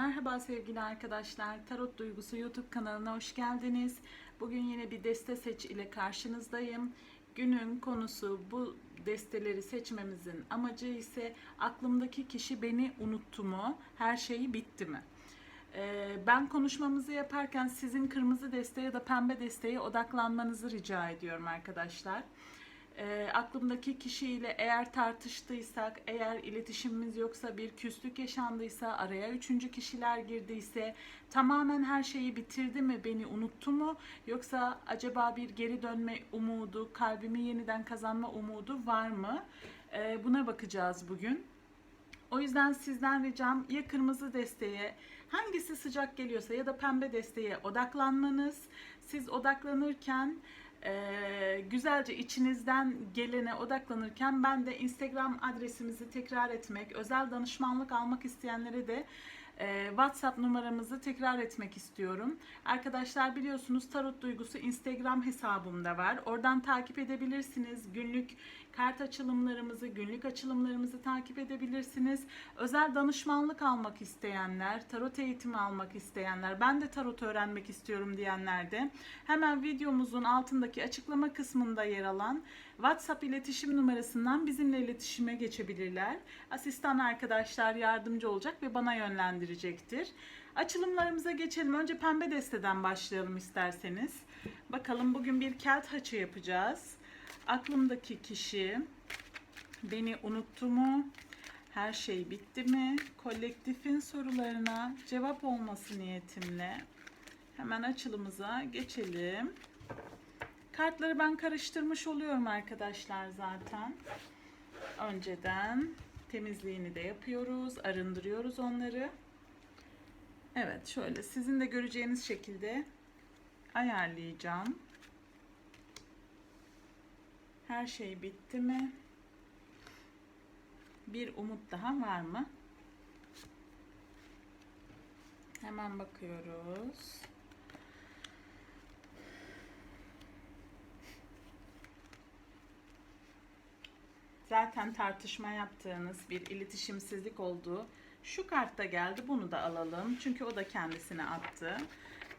Merhaba sevgili arkadaşlar. Tarot Duygusu YouTube kanalına hoş geldiniz. Bugün yine bir deste seç ile karşınızdayım. Günün konusu bu desteleri seçmemizin amacı ise aklımdaki kişi beni unuttu mu? Her şeyi bitti mi? Ee, Ben konuşmamızı yaparken sizin kırmızı desteğe ya da pembe desteğe odaklanmanızı rica ediyorum arkadaşlar. E, aklımdaki kişiyle eğer tartıştıysak, eğer iletişimimiz yoksa, bir küslük yaşandıysa, araya üçüncü kişiler girdiyse, tamamen her şeyi bitirdi mi, beni unuttu mu? Yoksa acaba bir geri dönme umudu, kalbimi yeniden kazanma umudu var mı? E, buna bakacağız bugün. O yüzden sizden ricam ya kırmızı desteğe hangisi sıcak geliyorsa ya da pembe desteğe odaklanmanız. Siz odaklanırken e, güzelce içinizden gelene odaklanırken ben de Instagram adresimizi tekrar etmek, özel danışmanlık almak isteyenlere de e, WhatsApp numaramızı tekrar etmek istiyorum. Arkadaşlar biliyorsunuz Tarot Duygusu Instagram hesabımda var. Oradan takip edebilirsiniz. Günlük kart açılımlarımızı, günlük açılımlarımızı takip edebilirsiniz. Özel danışmanlık almak isteyenler, tarot eğitimi almak isteyenler, ben de tarot öğrenmek istiyorum diyenler de hemen videomuzun altındaki açıklama kısmında yer alan WhatsApp iletişim numarasından bizimle iletişime geçebilirler. Asistan arkadaşlar yardımcı olacak ve bana yönlendirecektir. Açılımlarımıza geçelim. Önce pembe desteden başlayalım isterseniz. Bakalım bugün bir kağıt haçı yapacağız. Aklımdaki kişi beni unuttu mu? Her şey bitti mi? Kolektifin sorularına cevap olması niyetimle hemen açılımıza geçelim. Kartları ben karıştırmış oluyorum arkadaşlar zaten. Önceden temizliğini de yapıyoruz, arındırıyoruz onları. Evet, şöyle sizin de göreceğiniz şekilde ayarlayacağım. Her şey bitti mi? Bir umut daha var mı? Hemen bakıyoruz. Zaten tartışma yaptığınız bir iletişimsizlik olduğu şu kartta geldi. Bunu da alalım. Çünkü o da kendisine attı.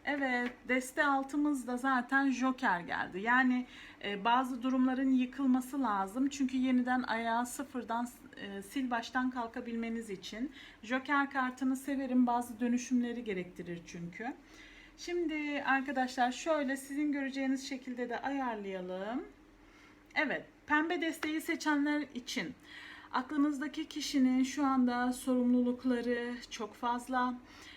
Evet, deste altımızda zaten Joker geldi. Yani e, bazı durumların yıkılması lazım. Çünkü yeniden ayağa sıfırdan e, sil baştan kalkabilmeniz için. Joker kartını severim. Bazı dönüşümleri gerektirir çünkü. Şimdi arkadaşlar şöyle sizin göreceğiniz şekilde de ayarlayalım. Evet, pembe desteği seçenler için aklınızdaki kişinin şu anda sorumlulukları çok fazla.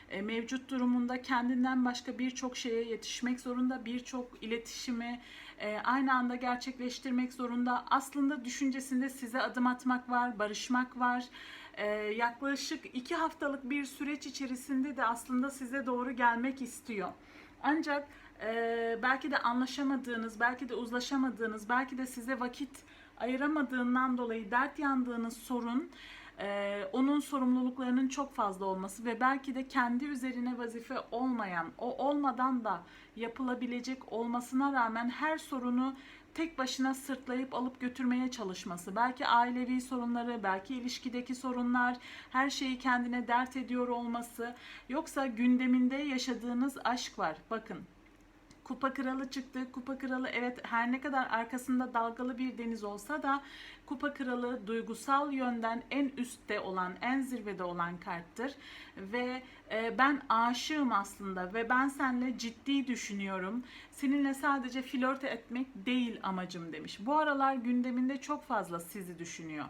E, mevcut durumunda kendinden başka birçok şeye yetişmek zorunda, birçok iletişimi e, aynı anda gerçekleştirmek zorunda. Aslında düşüncesinde size adım atmak var, barışmak var. E, yaklaşık iki haftalık bir süreç içerisinde de aslında size doğru gelmek istiyor. Ancak e, belki de anlaşamadığınız, belki de uzlaşamadığınız, belki de size vakit ayıramadığından dolayı dert yandığınız sorun e, onun sorumluluklarının çok fazla olması ve belki de kendi üzerine vazife olmayan, o olmadan da yapılabilecek olmasına rağmen her sorunu tek başına sırtlayıp alıp götürmeye çalışması. Belki ailevi sorunları, belki ilişkideki sorunlar, her şeyi kendine dert ediyor olması. Yoksa gündeminde yaşadığınız aşk var. Bakın Kupa Kralı çıktı. Kupa Kralı evet her ne kadar arkasında dalgalı bir deniz olsa da Kupa Kralı duygusal yönden en üstte olan, en zirvede olan karttır. Ve e, ben aşığım aslında ve ben seninle ciddi düşünüyorum. Seninle sadece flört etmek değil amacım demiş. Bu aralar gündeminde çok fazla sizi düşünüyor.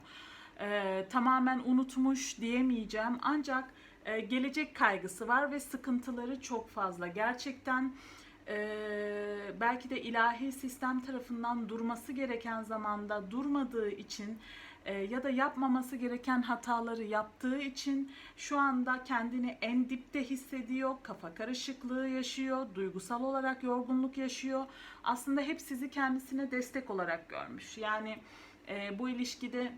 E, tamamen unutmuş diyemeyeceğim ancak e, gelecek kaygısı var ve sıkıntıları çok fazla. Gerçekten ee, belki de ilahi sistem tarafından durması gereken zamanda durmadığı için e, ya da yapmaması gereken hataları yaptığı için şu anda kendini en dipte hissediyor, kafa karışıklığı yaşıyor, duygusal olarak yorgunluk yaşıyor. Aslında hep sizi kendisine destek olarak görmüş. Yani e, bu ilişkide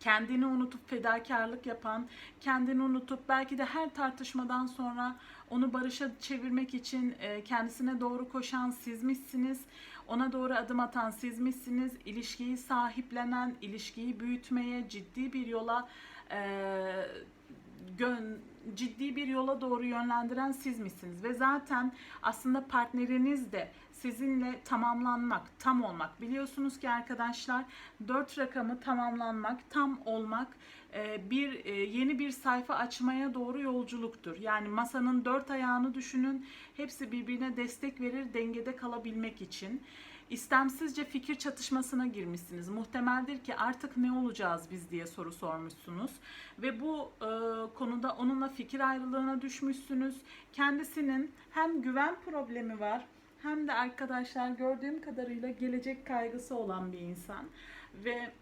kendini unutup fedakarlık yapan, kendini unutup belki de her tartışmadan sonra onu barışa çevirmek için e, kendisine doğru koşan sizmişsiniz. Ona doğru adım atan sizmişsiniz. İlişkiyi sahiplenen, ilişkiyi büyütmeye, ciddi bir yola e, gön- ciddi bir yola doğru yönlendiren siz misiniz? Ve zaten aslında partneriniz de sizinle tamamlanmak, tam olmak. Biliyorsunuz ki arkadaşlar dört rakamı tamamlanmak, tam olmak e, bir e, yeni bir sayfa açmaya doğru yolculuktur. Yani masanın dört ayağını düşünün. Hepsi birbirine destek verir dengede kalabilmek için. İstemsizce fikir çatışmasına girmişsiniz. Muhtemeldir ki artık ne olacağız biz diye soru sormuşsunuz. Ve bu e, konuda onunla fikir ayrılığına düşmüşsünüz. Kendisinin hem güven problemi var hem de arkadaşlar gördüğüm kadarıyla gelecek kaygısı olan bir insan. Ve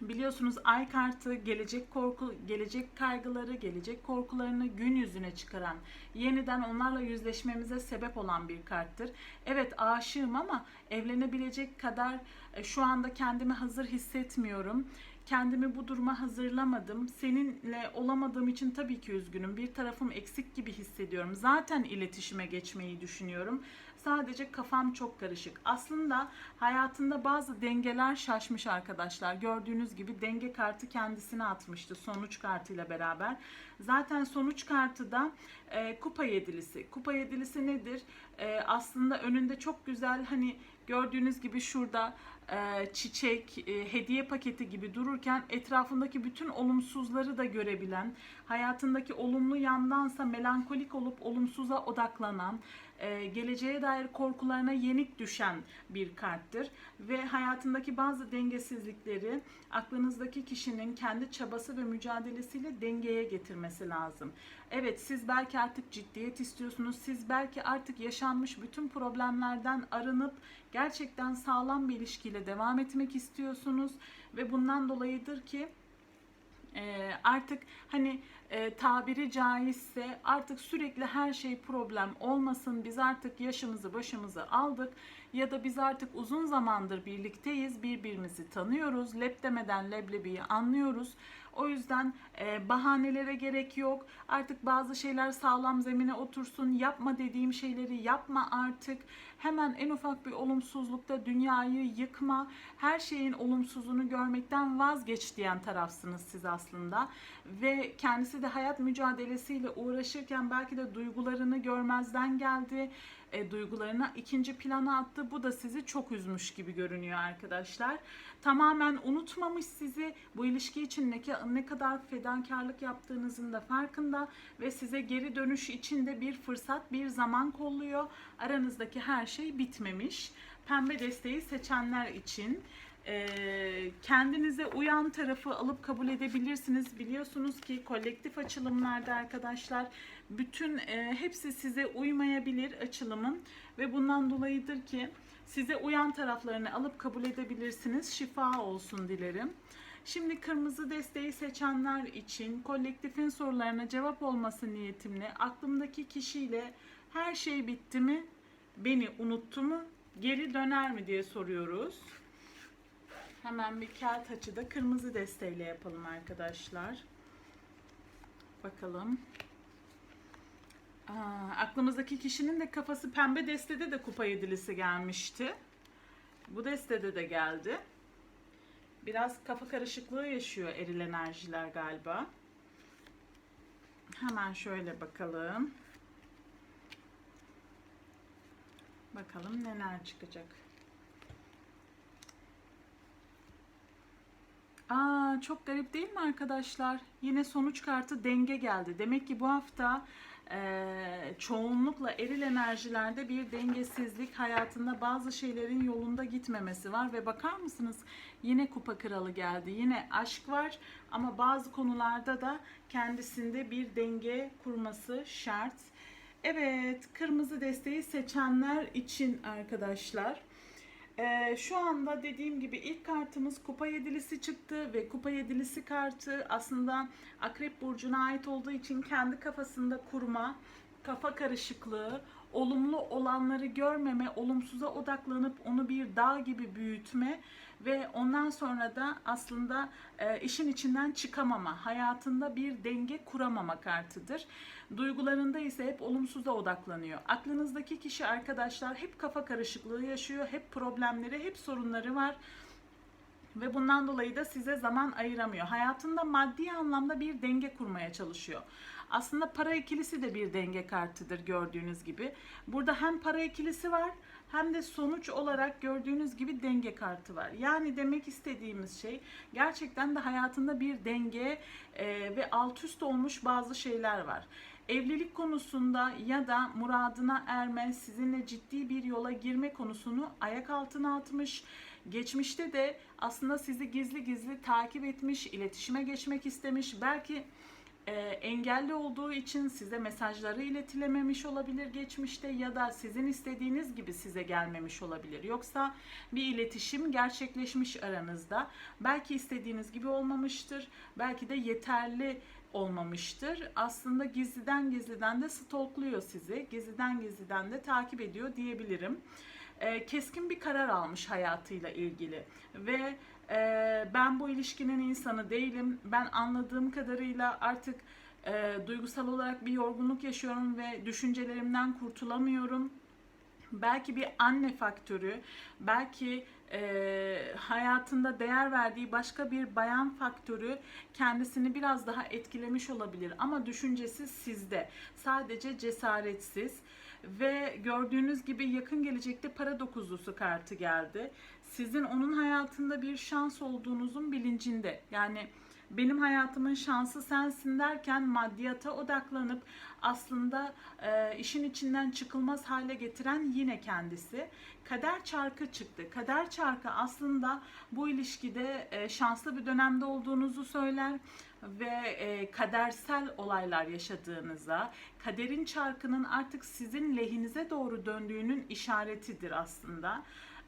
Biliyorsunuz ay kartı gelecek korku, gelecek kaygıları, gelecek korkularını gün yüzüne çıkaran, yeniden onlarla yüzleşmemize sebep olan bir karttır. Evet aşığım ama evlenebilecek kadar e, şu anda kendimi hazır hissetmiyorum. Kendimi bu duruma hazırlamadım. Seninle olamadığım için tabii ki üzgünüm. Bir tarafım eksik gibi hissediyorum. Zaten iletişime geçmeyi düşünüyorum. Sadece kafam çok karışık. Aslında hayatında bazı dengeler şaşmış arkadaşlar. Gördüğünüz gibi denge kartı kendisine atmıştı sonuç kartıyla beraber. Zaten sonuç kartı da e, kupa yedilisi. Kupa yedilisi nedir? E, aslında önünde çok güzel hani gördüğünüz gibi şurada çiçek, e, hediye paketi gibi dururken etrafındaki bütün olumsuzları da görebilen, hayatındaki olumlu yandansa melankolik olup olumsuza odaklanan, e, geleceğe dair korkularına yenik düşen bir karttır ve hayatındaki bazı dengesizlikleri aklınızdaki kişinin kendi çabası ve mücadelesiyle dengeye getirmesi lazım. Evet siz belki artık ciddiyet istiyorsunuz. Siz belki artık yaşanmış bütün problemlerden arınıp gerçekten sağlam bir ilişkiyle devam etmek istiyorsunuz ve bundan dolayıdır ki e, artık hani e, tabiri caizse artık sürekli her şey problem olmasın. Biz artık yaşımızı başımızı aldık ya da biz artık uzun zamandır birlikteyiz. Birbirimizi tanıyoruz. Lep demeden leblebiyi anlıyoruz. O yüzden e, bahanelere gerek yok. Artık bazı şeyler sağlam zemine otursun. Yapma dediğim şeyleri yapma artık. Hemen en ufak bir olumsuzlukta dünyayı yıkma. Her şeyin olumsuzluğunu görmekten vazgeç diyen tarafsınız siz aslında. Ve kendisi de hayat mücadelesiyle uğraşırken belki de duygularını görmezden geldi. E, duygularını ikinci plana attı. Bu da sizi çok üzmüş gibi görünüyor arkadaşlar. Tamamen unutmamış sizi. Bu ilişki için ne, ne kadar fedakarlık yaptığınızın da farkında ve size geri dönüş için de bir fırsat, bir zaman kolluyor. Aranızdaki her şey bitmemiş. Pembe desteği seçenler için e, kendinize uyan tarafı alıp kabul edebilirsiniz. Biliyorsunuz ki kolektif açılımlarda arkadaşlar bütün e, hepsi size uymayabilir açılımın ve bundan dolayıdır ki size uyan taraflarını alıp kabul edebilirsiniz. Şifa olsun dilerim. Şimdi kırmızı desteği seçenler için kolektifin sorularına cevap olması niyetimle aklımdaki kişiyle her şey bitti mi? Beni unuttu mu? Geri döner mi diye soruyoruz. Hemen bir kağıt açıda kırmızı desteğiyle yapalım arkadaşlar. Bakalım. Aa, aklımızdaki kişinin de kafası pembe destede de kupa yedilisi gelmişti. Bu destede de geldi. Biraz kafa karışıklığı yaşıyor eril enerjiler galiba. Hemen şöyle bakalım. Bakalım neler çıkacak. Aa, çok garip değil mi arkadaşlar? Yine sonuç kartı denge geldi. Demek ki bu hafta e, çoğunlukla eril enerjilerde bir dengesizlik hayatında bazı şeylerin yolunda gitmemesi var ve bakar mısınız yine kupa kralı geldi yine aşk var ama bazı konularda da kendisinde bir denge kurması şart. Evet kırmızı desteği seçenler için arkadaşlar ee, şu anda dediğim gibi ilk kartımız kupa yedilisi çıktı ve kupa yedilisi kartı aslında akrep burcuna ait olduğu için kendi kafasında kurma, kafa karışıklığı, olumlu olanları görmeme, olumsuza odaklanıp onu bir dağ gibi büyütme ve ondan sonra da aslında e, işin içinden çıkamama, hayatında bir denge kuramama kartıdır. Duygularında ise hep olumsuza odaklanıyor. Aklınızdaki kişi arkadaşlar hep kafa karışıklığı yaşıyor, hep problemleri, hep sorunları var ve bundan dolayı da size zaman ayıramıyor. Hayatında maddi anlamda bir denge kurmaya çalışıyor. Aslında para ikilisi de bir denge kartıdır gördüğünüz gibi. Burada hem para ikilisi var hem de sonuç olarak gördüğünüz gibi denge kartı var. Yani demek istediğimiz şey gerçekten de hayatında bir denge e, ve alt üst olmuş bazı şeyler var. Evlilik konusunda ya da muradına erme, sizinle ciddi bir yola girme konusunu ayak altına atmış. Geçmişte de aslında sizi gizli gizli takip etmiş, iletişime geçmek istemiş. Belki e, engelli olduğu için size mesajları iletilememiş olabilir geçmişte ya da sizin istediğiniz gibi size gelmemiş olabilir. Yoksa bir iletişim gerçekleşmiş aranızda. Belki istediğiniz gibi olmamıştır. Belki de yeterli olmamıştır. Aslında gizliden gizliden de stalkluyor sizi. Gizliden gizliden de takip ediyor diyebilirim. E, keskin bir karar almış hayatıyla ilgili ve e, ben bu ilişkinin insanı değilim. Ben anladığım kadarıyla artık e, duygusal olarak bir yorgunluk yaşıyorum ve düşüncelerimden kurtulamıyorum. Belki bir anne faktörü, belki e, hayatında değer verdiği başka bir bayan faktörü kendisini biraz daha etkilemiş olabilir. Ama düşüncesi sizde. Sadece cesaretsiz ve gördüğünüz gibi yakın gelecekte para dokuzlusu kartı geldi. Sizin onun hayatında bir şans olduğunuzun bilincinde. Yani benim hayatımın şansı sensin derken maddiyata odaklanıp aslında e, işin içinden çıkılmaz hale getiren yine kendisi. Kader çarkı çıktı. Kader çarkı aslında bu ilişkide e, şanslı bir dönemde olduğunuzu söyler ve e, kadersel olaylar yaşadığınıza, kaderin çarkının artık sizin lehinize doğru döndüğünün işaretidir aslında.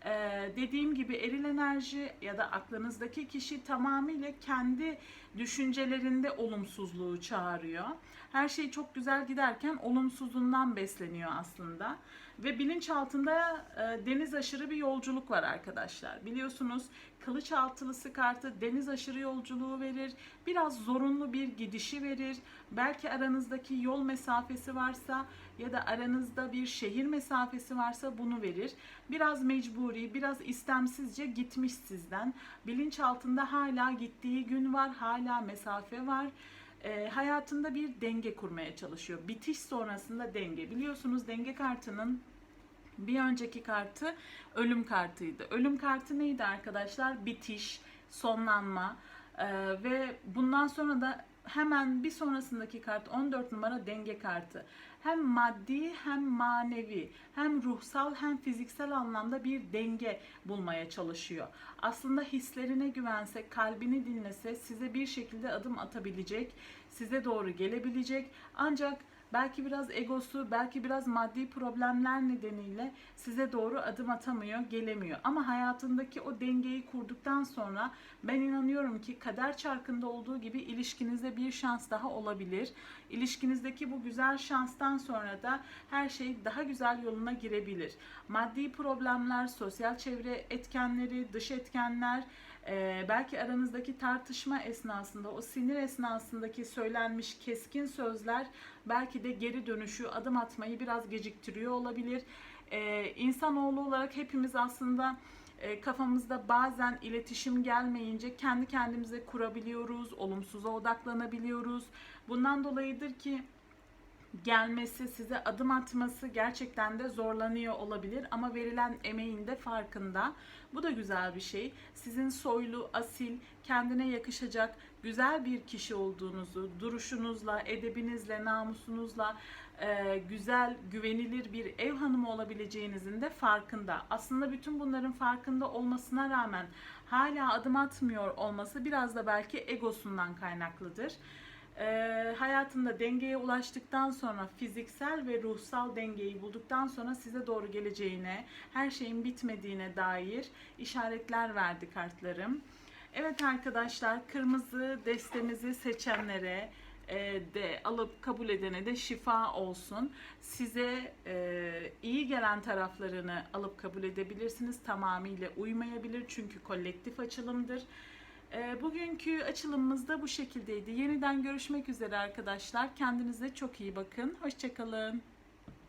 Ee, dediğim gibi eril enerji ya da aklınızdaki kişi tamamıyla kendi düşüncelerinde olumsuzluğu çağırıyor. Her şey çok güzel giderken olumsuzluğundan besleniyor aslında. Ve bilinçaltında e, deniz aşırı bir yolculuk var arkadaşlar. Biliyorsunuz kılıç altılısı kartı deniz aşırı yolculuğu verir. Biraz zorunlu bir gidişi verir. Belki aranızdaki yol mesafesi varsa ya da aranızda bir şehir mesafesi varsa bunu verir. Biraz mecburi, biraz istemsizce gitmiş sizden. Bilinç altında hala gittiği gün var, hala mesafe var. E, hayatında bir denge kurmaya çalışıyor. Bitiş sonrasında denge. Biliyorsunuz denge kartının bir önceki kartı ölüm kartıydı. Ölüm kartı neydi arkadaşlar? Bitiş, sonlanma ee, ve bundan sonra da hemen bir sonrasındaki kart 14 numara denge kartı. Hem maddi hem manevi hem ruhsal hem fiziksel anlamda bir denge bulmaya çalışıyor. Aslında hislerine güvense, kalbini dinlese size bir şekilde adım atabilecek, size doğru gelebilecek. Ancak belki biraz egosu, belki biraz maddi problemler nedeniyle size doğru adım atamıyor, gelemiyor. Ama hayatındaki o dengeyi kurduktan sonra ben inanıyorum ki kader çarkında olduğu gibi ilişkinizde bir şans daha olabilir. İlişkinizdeki bu güzel şanstan sonra da her şey daha güzel yoluna girebilir. Maddi problemler, sosyal çevre etkenleri, dış etkenler, ee, belki aranızdaki tartışma esnasında, o sinir esnasındaki söylenmiş keskin sözler belki de geri dönüşü, adım atmayı biraz geciktiriyor olabilir. Ee, insanoğlu olarak hepimiz aslında e, kafamızda bazen iletişim gelmeyince kendi kendimize kurabiliyoruz, olumsuza odaklanabiliyoruz. Bundan dolayıdır ki gelmesi, size adım atması gerçekten de zorlanıyor olabilir ama verilen emeğin de farkında. Bu da güzel bir şey. Sizin soylu, asil, kendine yakışacak güzel bir kişi olduğunuzu, duruşunuzla, edebinizle, namusunuzla e, güzel, güvenilir bir ev hanımı olabileceğinizin de farkında. Aslında bütün bunların farkında olmasına rağmen hala adım atmıyor olması biraz da belki egosundan kaynaklıdır e, hayatında dengeye ulaştıktan sonra fiziksel ve ruhsal dengeyi bulduktan sonra size doğru geleceğine, her şeyin bitmediğine dair işaretler verdi kartlarım. Evet arkadaşlar kırmızı destemizi seçenlere e, de alıp kabul edene de şifa olsun. Size e, iyi gelen taraflarını alıp kabul edebilirsiniz. Tamamıyla uymayabilir çünkü kolektif açılımdır. E, bugünkü açılımımız da bu şekildeydi. Yeniden görüşmek üzere arkadaşlar. Kendinize çok iyi bakın. Hoşçakalın.